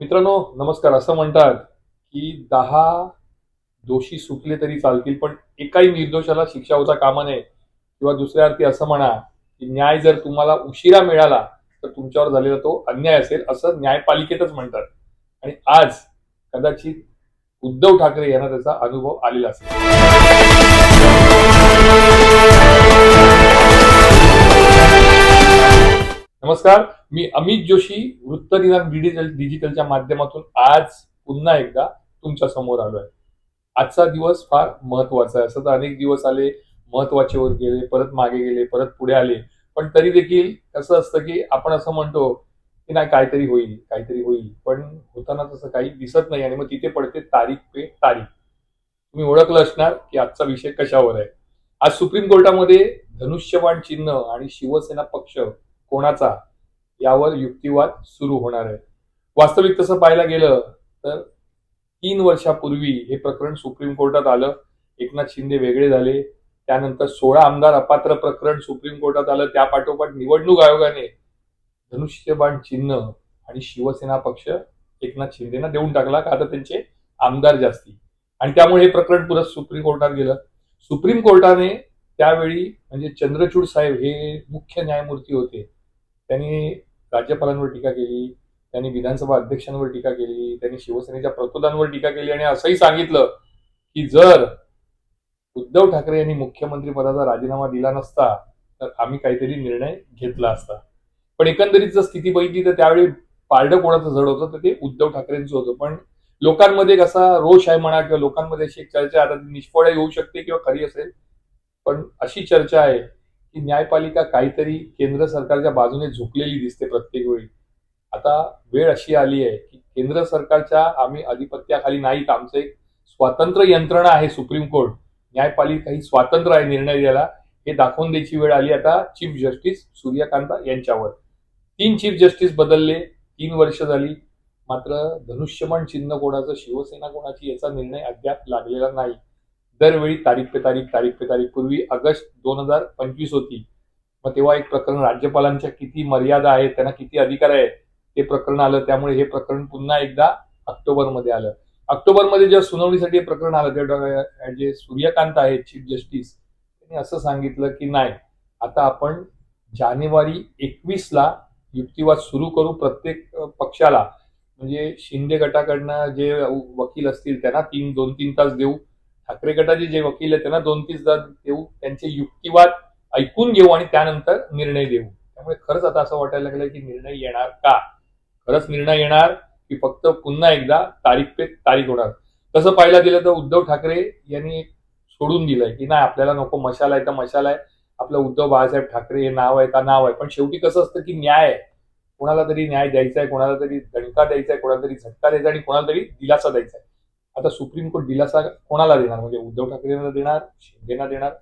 मित्रांनो नमस्कार. असं म्हणतात की दहा दोषी सुटले तरी चालतील पण एकाही निर्दोषाला शिक्षा होता कामा नये. किंवा दुसऱ्या अर्थी असं म्हणा की न्याय जर तुम्हाला उशिरा मिळाला तर तुमच्यावर झालेला तो अन्याय असेल असं न्यायपालिकेतच म्हणतात. आणि आज कदाचित उद्धव ठाकरे यांना त्याचा अनुभव आलेला असेल. नमस्कार मी अमित जोशी वृत्तनिदान डिजिटल डिजिटलच्या माध्यमातून आज पुन्हा एकदा तुमच्यासमोर आलो आहे आजचा दिवस फार महत्त्वाचा आहे. असं तर अनेक दिवस आले महत्त्वाचे होत गेले परत मागे गेले परत पुढे आले. पण तरी देखील कसं असतं की आपण असं म्हणतो की नाही काहीतरी होईल काहीतरी होईल. पण होताना तसं काही दिसत नाही आणि मग तिथे पडते तारीख पे तारीख. तुम्ही ओळखलं असणार की आजचा विषय कशावर आहे. आज सुप्रीम कोर्टामध्ये धनुष्यबाण चिन्ह आणि शिवसेना पक्ष कोणाचा यावर युक्तिवाद सुरू होणार आहे. वास्तविक तसं पाहायला गेलं तर तीन वर्षापूर्वी हे प्रकरण सुप्रीम कोर्टात आलं. एकनाथ शिंदे वेगळे झाले. त्यानंतर सोळा आमदार अपात्र प्रकरण सुप्रीम कोर्टात आलं. त्या पाठोपाठ निवडणूक आयोगाने धनुष्यबाण चिन्ह आणि शिवसेना पक्ष एकनाथ शिंदेना देऊन टाकला का आता त्यांचे आमदार जास्ती. आणि त्यामुळे हे प्रकरण पुरत सुप्रीम कोर्टात गेलं. सुप्रीम कोर्टाने त्यावेळी म्हणजे चंद्रचूड साहेब हे मुख्य न्यायमूर्ती होते. त्यांनी राज्यपालांवर टीका केली त्यांनी विधानसभा अध्यक्षांवर टीका केली त्यांनी शिवसेनेच्या प्रतोदांवर टीका केली आणि असंही सांगितलं की जर उद्धव ठाकरे यांनी मुख्यमंत्री पदाचा राजीनामा दिला नसता तर आम्ही काहीतरी निर्णय घेतला असता. पण एकंदरीत जर स्थिती बघितली तर त्यावेळी पारडं कोणाचं जड होतं तर ते उद्धव ठाकरेंचं होतं. पण लोकांमध्ये कसा रोष आहे म्हणा किंवा लोकांमध्ये अशी एक चर्चा आता निष्फळ येऊ शकते किंवा खरी असेल पण अशी चर्चा आहे की न्यायपालिका काहीतरी केंद्र सरकारच्या बाजूने झुकलेली दिसते प्रत्येक वेळी. आता वेळ अशी आली आहे की केंद्र सरकारच्या आम्ही अधिपत्याखाली नाहीत आमचं एक स्वतंत्र यंत्रणा आहे सुप्रीम कोर्ट. न्यायपालिका ही स्वातंत्र्य आहे निर्णय द्यायला. हे दाखवून द्यायची वेळ आली आता चीफ जस्टिस सूर्यकांता यांच्यावर. तीन चीफ जस्टिस बदलले तीन वर्ष झाली. मात्र धनुष्यमान चिन्ह कोणाचं शिवसेना कोणाची याचा निर्णय अद्याप लागलेला नाही. दरवेळी तारीख पे तारीख तारीख पे तारीख. पूर्वी ऑगस्ट दोन हजार पंचवीस होती. मग तेव्हा एक प्रकरण राज्यपालांच्या किती मर्यादा आहेत त्यांना किती अधिकार आहे ते प्रकरण आलं. त्यामुळे हे प्रकरण पुन्हा एकदा ऑक्टोबरमध्ये आलं. ऑक्टोबरमध्ये जेव्हा सुनावणीसाठी हे प्रकरण आलं तेव्हा जे सूर्यकांत आहेत चीफ जस्टिस त्यांनी असं सांगितलं की नाही आता आपण जानेवारी एकवीसला युक्तिवाद सुरू करू प्रत्येक पक्षाला. म्हणजे शिंदे गटाकडनं जे वकील असतील त्यांना तीन दोन तीन तास देऊ. ठाकरे गटाचे जे वकील आहेत त्यांना दोन तीस देऊ त्यांचे युक्तिवाद ऐकून घेऊ आणि त्यानंतर निर्णय देऊ. त्यामुळे खरंच आता असं वाटायला लागलं की निर्णय येणार का? खरंच निर्णय येणार की फक्त पुन्हा एकदा तारीख पे तारीख होणार. तसं पाहायला गेलं तर उद्धव ठाकरे यांनी सोडून दिलंय की नाही आपल्याला नको मशाल आहे तर मशाल आहे. आपलं उद्धव बाळासाहेब ठाकरे हे नाव आहे का नाव आहे. पण शेवटी कसं असतं की न्याय आहे. कोणाला तरी न्याय द्यायचा आहे कोणाला तरी दणका द्यायचा आहे कोणाला तरी झटका द्यायचा आणि कोणाला तरी दिलासा द्यायचा आहे. आता सुप्रीम कोर्ट दिलासा कोणाला देणार? म्हणजे उद्धव ठाकरेंना देणार शिंदेना देणार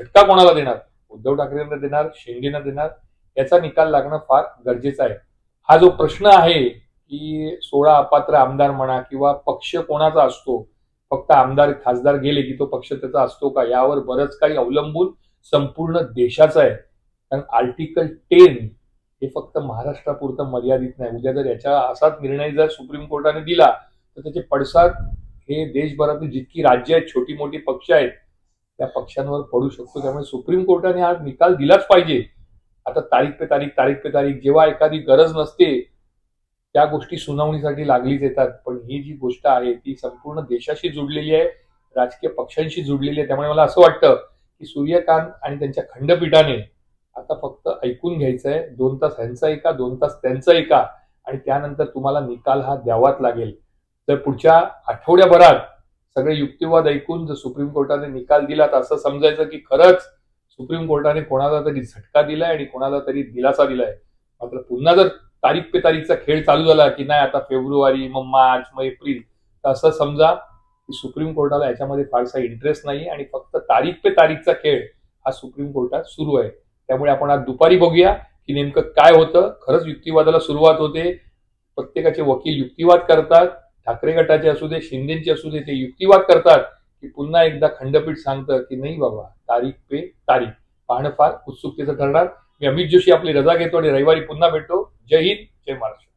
झटका कोणाला देणार? उद्धव ठाकरेंना देणार शिंदेना देणार? याचा निकाल लागणं फार गरजेचं आहे. हा जो प्रश्न आहे की सोळा अपात्र आमदार म्हणा किंवा पक्ष कोणाचा असतो? फक्त आमदार खासदार गेले की तो पक्ष त्याचा असतो का? यावर बरंच काही अवलंबून संपूर्ण देशाचं आहे. कारण आर्टिकल टेन हे फक्त महाराष्ट्रापुरतं मर्यादित नाही. उद्या जर याच्या असाच निर्णय जर सुप्रीम कोर्टाने दिला तर त्याचे पडसाद हे देशभरातली जितकी राज्य आहेत छोटी मोठी पक्ष आहेत त्या पक्षांवर पडू शकतो. त्यामुळे सुप्रीम कोर्टाने आज निकाल दिलाच पाहिजे. आता तारीख पे तारीख तारीख पे तारीख जेव्हा एखादी गरज नसते त्या गोष्टी सुनावणीसाठी लागलीच येतात. पण ही जी गोष्ट आहे ती संपूर्ण देशाशी जुडलेली आहे राजकीय पक्षांशी जुडलेली आहे. त्यामुळे मला असं वाटतं की सूर्यकांत आणि त्यांच्या खंडपीठाने आता फक्त ऐकून घ्यायचं आहे दोन तास ह्यांचा ऐका दोन तास त्यांचा ऐका आणि त्यानंतर तुम्हाला निकाल हा द्यावाच लागेल. तर पुढच्या आठवड्याभरात सगळे युक्तिवाद ऐकून जर सुप्रीम कोर्टाने निकाल दिला तर असं समजायचं की खरंच सुप्रीम कोर्टाने कोणाला तरी झटका दिलाय आणि कोणाला तरी दिलासा दिलाय. मात्र पुन्हा जर तारीख पे तारीखचा खेळ चालू झाला की नाही आता फेब्रुवारी मग मार्च मग एप्रिल तर असं समजा की सुप्रीम कोर्टाला याच्यामध्ये फारसा इंटरेस्ट नाही आणि फक्त तारीख पे तारीखचा खेळ हा सुप्रीम कोर्टात सुरू आहे. त्यामुळे आपण आज दुपारी बघूया की नेमकं काय होतं. खरंच युक्तिवादाला सुरुवात होते. प्रत्येकाचे वकील युक्तिवाद करतात. ठाकरे गटाचे असू दे शिंदेचे असू दे ते युक्तिवाद करतात की पुन्हा एकदा खंडपीठ सांगतं की नाही बाबा तारीख पे तारीख. पाहणं फार उत्सुकतेचं ठरणार. मी अमित जोशी आपली रजा घेतो आणि रविवारी पुन्हा भेटतो. जय हिंद जय महाराष्ट्र.